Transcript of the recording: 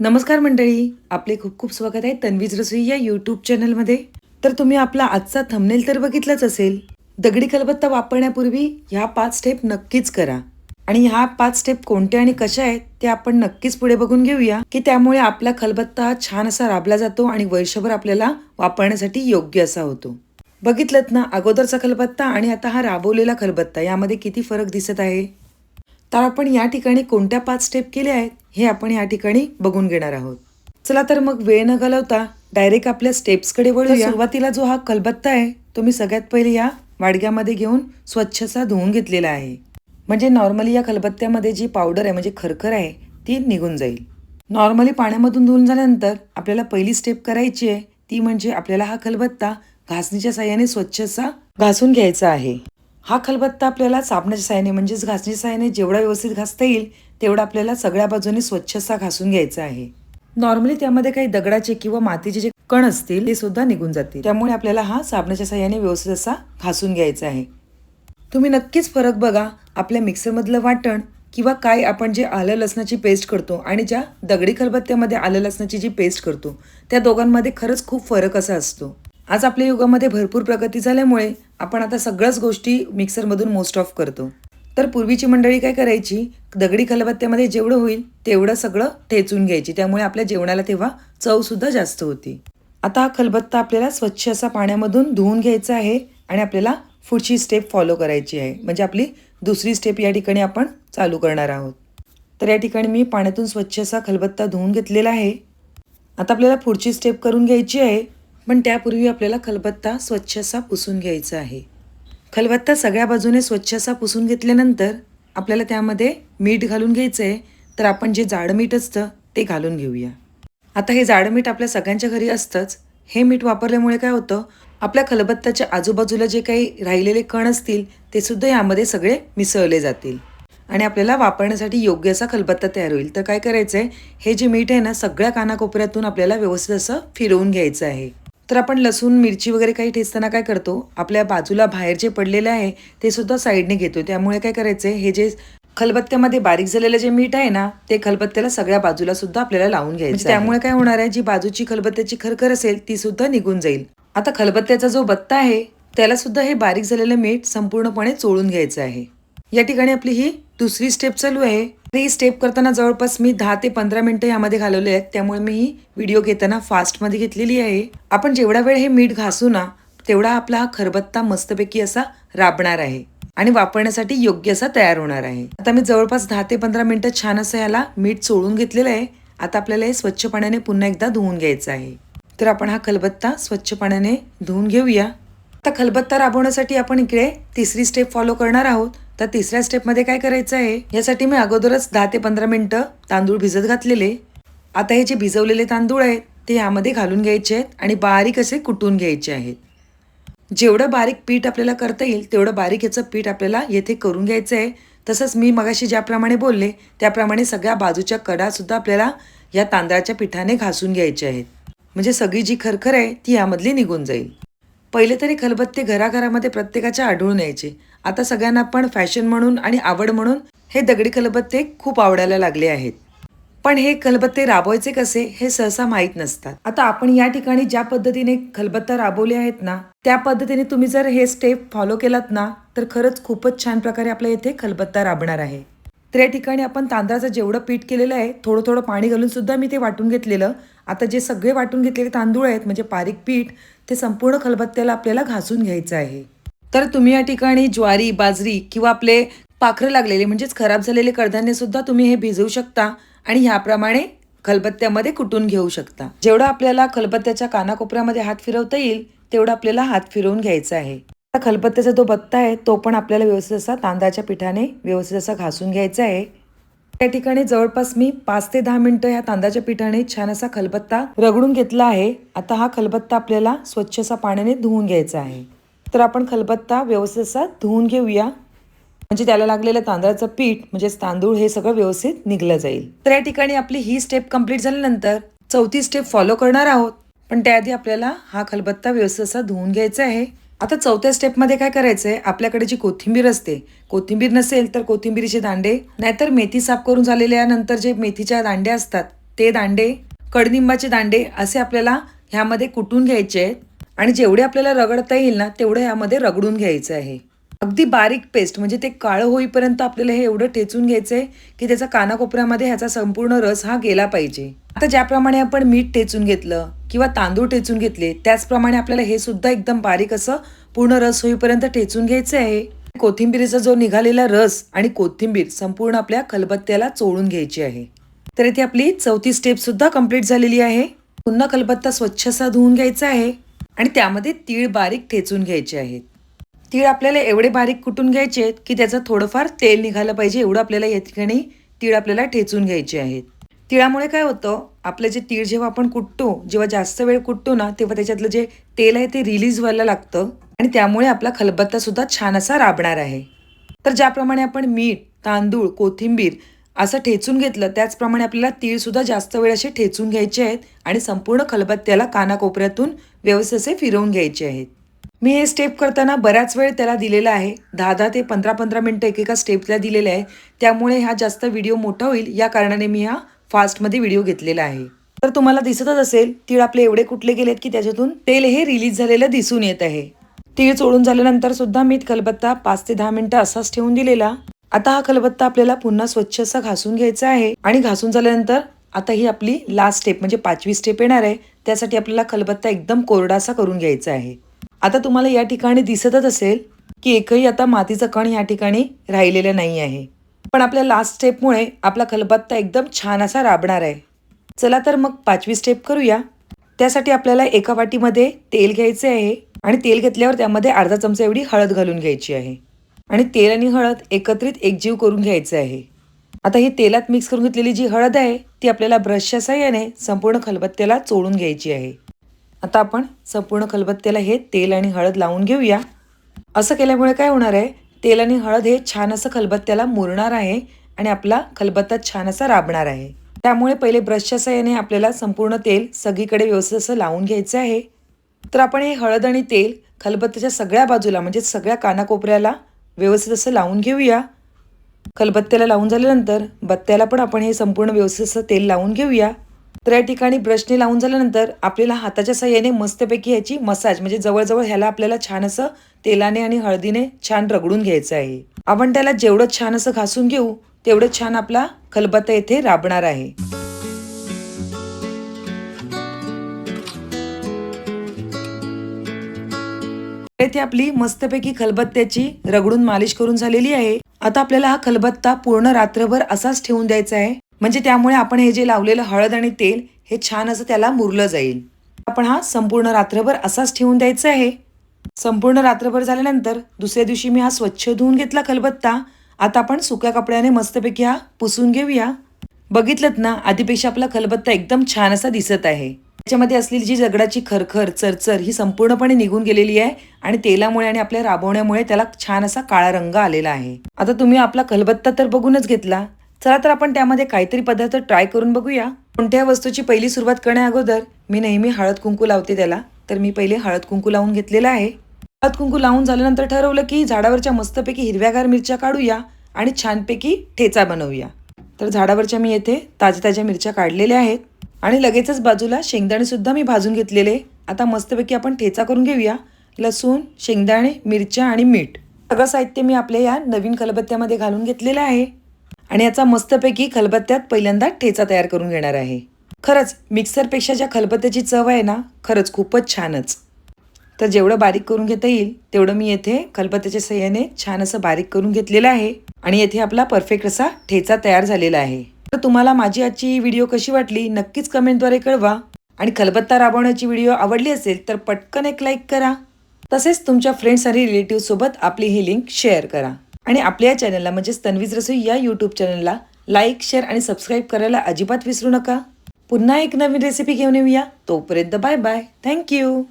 नमस्कार मंडळी आपले खूप खूप स्वागत आहे तन्वीज रसोई या यूट्यूब चॅनलमध्ये तर तुम्ही आपला आजचा थंबनेल तर बघितलाच असेल. दगडी खलबत्ता वापरण्यापूर्वी ह्या पाच स्टेप नक्कीच करा. आणि ह्या पाच स्टेप कोणत्या आणि कशा आहेत ते आपण नक्कीच पुढे बघून घेऊया. की त्यामुळे आपला खलबत्ता हा छान असा राबला जातो आणि वर्षभर आपल्याला वापरण्यासाठी योग्य असा होतो. बघितलं ना अगोदरचा खलबत्ता आणि आता हा राबवलेला खलबत्ता यामध्ये किती फरक दिसत आहे? तर आपण या ठिकाणी कोणत्या पाच स्टेप केल्या आहेत हे आपण या ठिकाणी बघून घेणार आहोत. चला तर मग वेळ न घालवता डायरेक्ट आपल्या स्टेप्सकडे वळूया. सुरुवातीला जो हा खलबत्ता आहे तो मी सगळ्यात पहिले या वाडग्यामध्ये घेऊन स्वच्छसा धुवून घेतलेला आहे. म्हणजे नॉर्मली या खलबत्त्यामध्ये जी पावडर आहे म्हणजे खरखर आहे ती निघून जाईल. नॉर्मली पाण्यामधून धुवून झाल्यानंतर आपल्याला पहिली स्टेप करायची आहे ती म्हणजे आपल्याला हा खलबत्ता घासणीच्या साह्याने स्वच्छसा घासून घ्यायचा आहे. हा खलबत्ता आपल्याला साबणाच्या साह्याने म्हणजेच घासणीच्या साह्याने जेवढा व्यवस्थित घासता येईल तेवढा आपल्याला सगळ्या बाजूने स्वच्छसा घासून घ्यायचा आहे. नॉर्मली त्यामध्ये काही दगडाचे किंवा मातीचे जे कण असतील ते सुद्धा निघून जातील. त्यामुळे आपल्याला हा साबणाच्या साह्याने व्यवस्थित असा घासून घ्यायचा आहे. तुम्ही नक्कीच फरक बघा आपल्या मिक्सरमधलं वाटण किंवा काय आपण जे आलं लसणाची पेस्ट करतो आणि ज्या दगडी खलबत्त्यामध्ये आलं लसणाची जी पेस्ट करतो त्या दोघांमध्ये खरंच खूप फरक असा असतो. आज आपल्या युगामध्ये भरपूर प्रगती झाल्यामुळे आपण आता सगळ्याच गोष्टी मिक्सरमधून मोस्ट ऑफ करतो. तर पूर्वीची मंडळी काय करायची? दगडी खलबत्त्यामध्ये जेवढं होईल तेवढं सगळं ठेचून घ्यायची. त्यामुळे आपल्या जेवणाला तेव्हा चवसुद्धा जास्त होती. आता हा खलबत्ता आपल्याला स्वच्छ असा पाण्यामधून धुवून घ्यायचा आहे आणि आपल्याला पुढची स्टेप फॉलो करायची आहे. म्हणजे आपली दुसरी स्टेप या ठिकाणी आपण चालू करणार आहोत. तर या ठिकाणी मी पाण्यातून स्वच्छ असा खलबत्ता धुवून घेतलेला आहे. आता आपल्याला पुढची स्टेप करून घ्यायची आहे. पण त्यापूर्वी आपल्याला खलबत्ता स्वच्छसा पुसून घ्यायचा आहे. खलबत्ता सगळ्या बाजूने स्वच्छसा पुसून घेतल्यानंतर आपल्याला त्यामध्ये मीठ घालून घ्यायचं आहे तर आपण जे जाड मीठ असतं ते घालून घेऊया. आता हे जाड मीठ आपल्या सगळ्यांच्या घरी असतंच. हे मीठ वापरल्यामुळे काय होतं? आपल्या खलबत्ताच्या आजूबाजूला जे काही राहिलेले कण असतील ते सुद्धा यामध्ये सगळे मिसळले जातील. आणि आपल्याला वापरण्यासाठी योग्य असा खलबत्ता तयार होईल. तर काय करायचं आहे हे जे मीठ आहे ना सगळ्या कानाकोपऱ्यातून आपल्याला व्यवस्थित असं फिरवून घ्यायचं आहे. तर आपण लसूण मिरची वगैरे काही ठेचताना काय करतो? आपल्या बाजूला बाहेर जे पडलेलं आहे ते सुद्धा साईडने घेतो त्यामुळे काय करायचं हे जे खलबत्त्यामध्ये बारीक झालेलं जे मीठ आहे ना ते खलबत्त्याला सगळ्या बाजूला सुद्धा आपल्याला लावून घ्यायचं त्यामुळे काय होणार आहे? जी बाजूची खलबत्त्याची खरखर असेल ती सुद्धा निघून जाईल. आता खलबत्त्याचा जो बत्ता आहे त्याला सुद्धा हे बारीक झालेलं मीठ संपूर्णपणे चोळून घ्यायचं आहे. या ठिकाणी आपली ही दुसरी स्टेप चालू आहे. ही स्टेप करताना जवळपास मी दहा ते पंधरा मिनिटं यामध्ये घालवले आहेत. त्यामुळे मी ही व्हिडिओ घेताना फास्टमध्ये घेतलेली आहे. आपण जेवढा वेळ हे मीठ घासू ना तेवढा आपला हा खरबत्ता मस्तपैकी असा राबणार आहे. आणि वापरण्यासाठी योग्य असा तयार होणार आहे. आता मी जवळपास दहा ते पंधरा मिनिटं छान असं याला मीठ चोळून घेतलेलं आहे. आता आपल्याला हे स्वच्छ पाण्याने पुन्हा एकदा धुवून घ्यायचं आहे. तर आपण हा खलबत्ता स्वच्छ पाण्याने धुवून घेऊया. आता खलबत्ता राबवण्यासाठी आपण इकडे तिसरी स्टेप फॉलो करणार आहोत. तर तिसऱ्या स्टेपमध्ये काय करायचं आहे? यासाठी मी अगोदरच दहा ते पंधरा मिनटं तांदूळ भिजत घातलेले. आता हे जे भिजवलेले तांदूळ आहेत ते यामध्ये घालून घ्यायचे आहेत आणि बारीक असे कुटून घ्यायचे आहेत. जेवढं बारीक पीठ आपल्याला करता येईल तेवढं बारीक याचं पीठ आपल्याला येथे करून घ्यायचं आहे. तसंच मी मगाशी ज्याप्रमाणे बोलले त्याप्रमाणे सगळ्या बाजूच्या कडासुद्धा आपल्याला या तांदळाच्या पिठाने घासून घ्यायच्या आहेत. म्हणजे सगळी जी खरखर आहे ती यामधली निघून जाईल. पहिले तरी खलबत्ते घराघरामध्ये प्रत्येकाच्या आढळून यायचे. आता सगळ्यांना पण फॅशन म्हणून आणि आवड म्हणून हे दगडी खलबत्ते खूप आवडायला लागले आहेत. पण हे खलबत्ते राबवायचे कसे हे सहसा माहीत नसतात. आता आपण या ठिकाणी ज्या पद्धतीने खलबत्ता राबवले आहेत ना त्या पद्धतीने तुम्ही जर हे स्टेप फॉलो केलात ना तर खरंच खूपच छान प्रकारे आपल्या इथे खलबत्ता राबणार आहे. तर या ठिकाणी आपण तांदळाचं जेवढं पीठ केलेलं आहे थोडं थोडं पाणी घालून सुद्धा मी ते वाटून घेतलेलं. आता जे सगळे वाटून घेतलेले तांदूळ आहेत म्हणजे पारीक पीठ ते संपूर्ण खलबत्त्याला आपल्याला घासून घ्यायचं आहे. तर तुम्ही या ठिकाणी ज्वारी बाजरी किंवा आपले पाखरं लागलेले म्हणजेच खराब झालेले कडधान्य सुद्धा तुम्ही हे भिजवू शकता आणि ह्याप्रमाणे खलबत्त्यामध्ये कुटून घेऊ शकता. जेवढं आपल्याला खलबत्त्याच्या कानाकोपऱ्यामध्ये हात फिरवता येईल तेवढं आपल्याला हात फिरवून घ्यायचा आहे. आता खलबत्त्याचा जो बत्ता आहे तो पण आपल्याला व्यवस्थित असा तांदळाच्या पिठाने व्यवस्थित असा घासून घ्यायचा आहे. त्या ठिकाणी जवळपास मी पाच ते दहा मिनिटं ह्या तांदळाच्या पिठाने छान असा खलबत्ता रगडून घेतला आहे. आता हा खलबत्ता आपल्याला स्वच्छसा पाण्याने धुवून घ्यायचा आहे. तर आपण खलबत्ता व्यवस्थित असा धुवून घेऊया. म्हणजे त्याला लागलेलं तांदळाचं पीठ म्हणजेच तांदूळ हे सगळं व्यवस्थित निघलं जाईल. तर या ठिकाणी आपली ही स्टेप कंप्लीट झाल्यानंतर चौथी स्टेप फॉलो करणार आहोत. पण त्याआधी आपल्याला हा खलबत्ता व्यवस्थित असा धुवून घ्यायचा आहे. आता चौथ्या स्टेपमध्ये काय करायचं आहे आपल्याकडे जी कोथिंबीर असते कोथिंबीर नसेल तर कोथिंबीरीचे दांडे नाहीतर मेथी साफ करून झालेल्या नंतर जे मेथीच्या दांड्या असतात ते दांडे कडनिंबाचे दांडे असे आपल्याला ह्यामध्ये कुटून घ्यायचे आहेत. आणि जेवढे आपल्याला रगडता येईल ना तेवढं ह्यामध्ये रगडून घ्यायचं आहे. अगदी बारीक पेस्ट म्हणजे ते काळं होईपर्यंत आपल्याला हे एवढं ठेचून घ्यायचं आहे की त्याचा कानाकोपऱ्यामध्ये ह्याचा संपूर्ण रस हा गेला पाहिजे. आता ज्याप्रमाणे आपण मीठ ठेचून घेतलं किंवा तांदूळ ठेचून घेतले त्याचप्रमाणे आपल्याला हे सुद्धा एकदम बारीक असं पूर्ण रस होईपर्यंत ठेचून घ्यायचं आहे. कोथिंबीरीचा जो निघालेला रस आणि कोथिंबीर संपूर्ण आपल्या खलबत्त्याला चोळून घ्यायची आहे. तर इथे आपली चौथी स्टेप सुद्धा कंप्लीट झालेली आहे. पुन्हा खलबत्ता स्वच्छसा धुवून घ्यायचा आहे आणि त्यामध्ये तीळ बारीक ठेचून घ्यायचे आहेत. तीळ आपल्याला एवढे बारीक कुटून घ्यायचे आहेत की त्याचं थोडंफार तेल निघालं पाहिजे एवढं आपल्याला या ठिकाणी तीळ आपल्याला ठेचून घ्यायचे आहेत. तिळामुळे काय होतं आपलं जे तीळ जेव्हा आपण कुटतो जेव्हा जास्त वेळ कुटतो ना तेव्हा त्याच्यातलं जे तेल आहे ते रिलीज व्हायला लागतं आणि त्यामुळे आपला खलबत्ता सुद्धा छान असा राबणार आहे. तर ज्याप्रमाणे आपण मीठ तांदूळ कोथिंबीर असं ठेचून घेतलं त्याचप्रमाणे आपल्याला तीळसुद्धा जास्त वेळ असे ठेचून घ्यायचे आहेत आणि संपूर्ण खलबत्त्याला कानाकोपऱ्यातून व्यवस्थित असे फिरवून घ्यायचे आहेत. मी हे स्टेप करताना बऱ्याच वेळ त्याला दिलेला आहे. दहा दहा ते पंधरा पंधरा मिनटं एकेका स्टेपला दिलेले आहे. त्यामुळे हा जास्त व्हिडिओ मोठा होईल. या कारणाने मी हा फास्टमध्ये व्हिडिओ घेतलेला आहे. तर तुम्हाला दिसतच असेल तीळ आपले एवढे कुठले गेलेत की त्याच्यातून तेल हे रिलीज झालेलं दिसून येत आहे. तीळ चोळून झाल्यानंतर सुद्धा मी खलबत्ता पाच ते दहा मिनिटं असाच ठेवून दिलेला. आता हा खलबत्ता आपल्याला पुन्हा स्वच्छ असा घासून घ्यायचा आहे. आणि घासून झाल्यानंतर आता ही आपली लास्ट स्टेप म्हणजे पाचवी स्टेप येणार आहे. त्यासाठी आपल्याला खलबत्ता एकदम कोरडासा करून घ्यायचा आहे. आता तुम्हाला या ठिकाणी दिसतच असेल की एकही आता मातीचं कण या ठिकाणी राहिलेलं नाही आहे. पण आपल्या लास्ट स्टेपमुळे आपला खलबत्ता एकदम छान असा राबणार आहे. चला तर मग पाचवी स्टेप करूया. त्यासाठी आपल्याला एका वाटीमध्ये तेल घ्यायचे आहे आणि तेल घेतल्यावर त्यामध्ये अर्धा चमचा एवढी हळद घालून घ्यायची आहे. आणि तेल आणि हळद एकत्रित एकजीव करून घ्यायचं आहे. आता ही तेलात मिक्स करून घेतलेली जी हळद आहे ती आपल्याला ब्रशच्या साह्याने संपूर्ण खलबत्त्याला चोळून घ्यायची आहे. आता आपण संपूर्ण खलबत्त्याला हे तेल आणि हळद लावून घेऊया. असं केल्यामुळे काय होणार आहे? तेल आणि हळद हे छान असं खलबत्त्याला मुरणार आहे आणि आपला खलबत्ता छान असा राबणार आहे. त्यामुळे पहिले ब्रशच्या सहाय्याने आपल्याला संपूर्ण तेल सगळीकडे व्यवस्थित असं लावून घ्यायचं आहे. तर आपण हे हळद आणि तेल खलबत्त्याच्या सगळ्या बाजूला म्हणजे सगळ्या कानाकोपऱ्याला व्यवस्थित असं लावून घेऊया. खलबत्त्याला लावून झाल्यानंतर बत्त्याला पण आपण हे संपूर्ण व्यवस्थित असं तेल लावून घेऊया. तर या ठिकाणी ब्रशने लावून झाल्यानंतर आपल्याला हाताच्या साह्याने मस्तपैकी ह्याची मसाज म्हणजे जवळजवळ ह्याला आपल्याला छान असं तेलाने आणि हळदीने छान रगडून घ्यायचं आहे. आपण त्याला जेवढं छान असं घासून घेऊ तेवढं छान आपला खलबत्ता येथे राबणार आहे. येथे आपली मस्तपैकी खलबत्त्याची रगडून मालिश करून झालेली आहे. आता आपल्याला हा खलबत्ता पूर्ण रात्रभर असाच ठेवून द्यायचा आहे. म्हणजे त्यामुळे आपण हे जे लावलेलं हळद आणि तेल हे छान असं त्याला मुरलं जाईल. आपण हा संपूर्ण रात्रभर असाच ठेवून द्यायचा आहे. संपूर्ण रात्रभर झाल्यानंतर दुसऱ्या दिवशी मी हा स्वच्छ धुवून घेतला खलबत्ता. आता आपण सुक्या कपड्याने मस्तपैकी हा पुसून घेऊया. बघितलं ना आधीपेक्षा आपला खलबत्ता एकदम छान असा दिसत आहे. त्याच्यामध्ये असलेली जी दगडाची खरखर चरचर ही संपूर्णपणे निघून गेलेली आहे आणि तेलामुळे आणि आपल्या राबवण्यामुळे त्याला छान असा काळा रंग आलेला आहे. आता तुम्ही आपला खलबत्ता तर बघूनच घेतला. चला तर आपण त्यामध्ये काहीतरी पदार्थ ट्राय करून बघूया. कोणत्या वस्तूची पहिली सुरुवात करण्या अगोदर मी नेहमी हळद कुंकू लावते त्याला. तर मी पहिले हळद कुंकू लावून घेतलेला आहे. हळद कुंकू लावून झाल्यानंतर ठरवलं की झाडावरच्या मस्तपैकी हिरव्यागार मिरच्या काढूया आणि छानपैकी ठेचा बनवूया. तर झाडावरच्या मी येथे ताज्या ताज्या मिरच्या काढलेल्या आहेत. आणि लगेचच बाजूला शेंगदाणेसुद्धा मी भाजून घेतलेले. आता मस्तपैकी आपण ठेचा करून घेऊया. लसूण शेंगदाणे मिरच्या आणि मीठ. सगळं साहित्य मी आपल्या या नवीन कलबत्त्यामध्ये घालून घेतलेलं आहे. आणि याचा मस्तपैकी खलबत्त्यात पहिल्यांदा ठेचा तयार करून घेणार आहे. खरंच मिक्सरपेक्षा ज्या खलबत्त्याची चव आहे ना खरंच खूपच छानच. तर जेवढं बारीक करून घेता येईल तेवढं मी येथे खलबत्त्याच्या सहाय्याने छान असं बारीक करून घेतलेलं आहे आणि येथे आपला परफेक्ट असा ठेचा तयार झालेला आहे. तर तुम्हाला माझी आजची व्हिडिओ कशी वाटली नक्कीच कमेंटद्वारे कळवा. आणि खलबत्ता राबवण्याची व्हिडिओ आवडली असेल तर पटकन एक लाईक करा. तसेच तुमच्या फ्रेंड्स आणि रिलेटिव्हसोबत आपली ही लिंक शेअर करा. आणि आपल्या चॅनलला म्हणजेच तन्वीज रसोई या यूट्यूब चॅनलला लाईक शेअर आणि सबस्क्राईब करायला अजिबात विसरू नका. पुन्हा एक नवीन रेसिपी घेऊन येऊया. तोपर्यंत बाय बाय थँक्यू